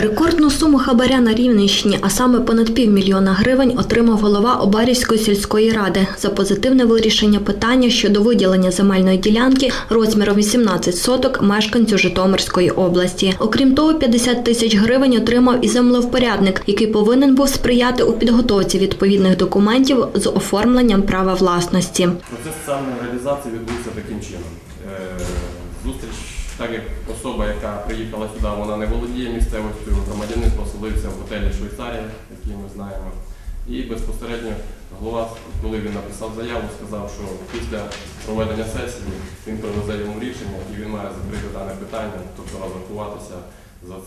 Рекордну суму хабаря на Рівненщині, а саме понад півмільйона гривень, отримав голова Обарівської сільської ради за позитивне вирішення питання щодо виділення земельної ділянки розміром 18 соток мешканцю Житомирської області. Окрім того, 50 тисяч гривень отримав і землевпорядник, який повинен був сприяти у підготовці відповідних документів з оформленням права власності. Процес самореалізації відбувся таким чином. Е, Зустріч, так як особа, яка приїхала сюди, вона не володіє місцевістю, громадянин поселився в готелі Швейцарія, який ми знаємо. І безпосередньо голова, коли він написав заяву, сказав, що після проведення сесії він привезе йому рішення і він має закрити дане питання, тобто розрахуватися за е,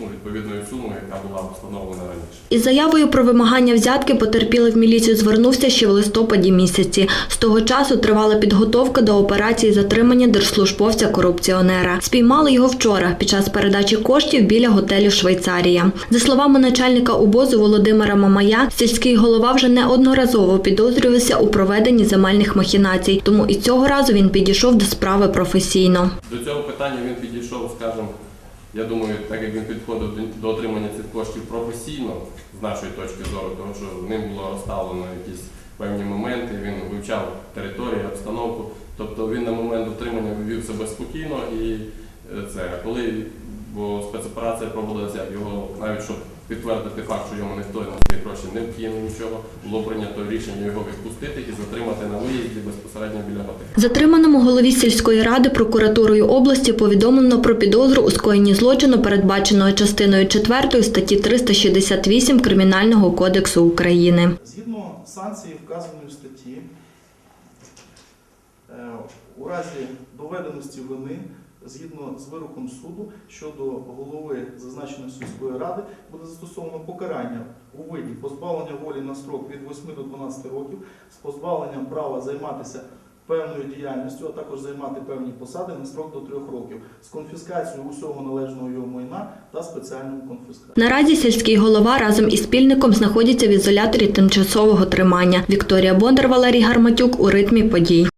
ну, відповідною сумою, яка була встановлена раніше. Із заявою про вимагання взятки потерпілий в міліцію звернувся ще в листопаді місяці. З того часу тривала підготовка до операції затримання держслужбовця-корупціонера. Спіймали його вчора під час передачі коштів біля готелю Швейцарія. За словами начальника УБОЗу Володимира Мамая, сільський голова вже неодноразово підозрювався у проведенні земельних махінацій, тому і цього разу він підійшов до справи професійно. До цього питання він підійшов, скажімо, я думаю, так як він підходив до- отримання цих коштів професійно, з нашої точки зору, тому що ним було розставлено якісь певні моменти, він вивчав територію, обстановку. Тобто він на момент отримання вивів себе спокійно і е, це, коли бо спецоперація проводилася, його навіть щоб підтвердити факт, що йому ніхто на ці гроші не вкинув нічого, було прийнято рішення його відпустити і затримати на виїзді безпосередньо біля готелю. Затриманому голові сільської ради прокуратурою області повідомлено про підозру у скоєнні злочину, передбаченого частиною 4 статті 368 Кримінального кодексу України. Згідно санкції вказаної статті, е, у разі доведеності вини, згідно з вироком суду щодо голови зазначеної сільської ради, буде застосовано покарання у виді позбавлення волі на строк від 8 до 12 років з позбавленням права займатися певною діяльністю, а також займати певні посади на строк до 3 років з конфіскацією усього належного його майна та спеціальною конфіскацією. Наразі сільський голова разом із спільником знаходяться в ізоляторі тимчасового тримання. Вікторія Бондар, Валерій Гарматюк у ритмі подій.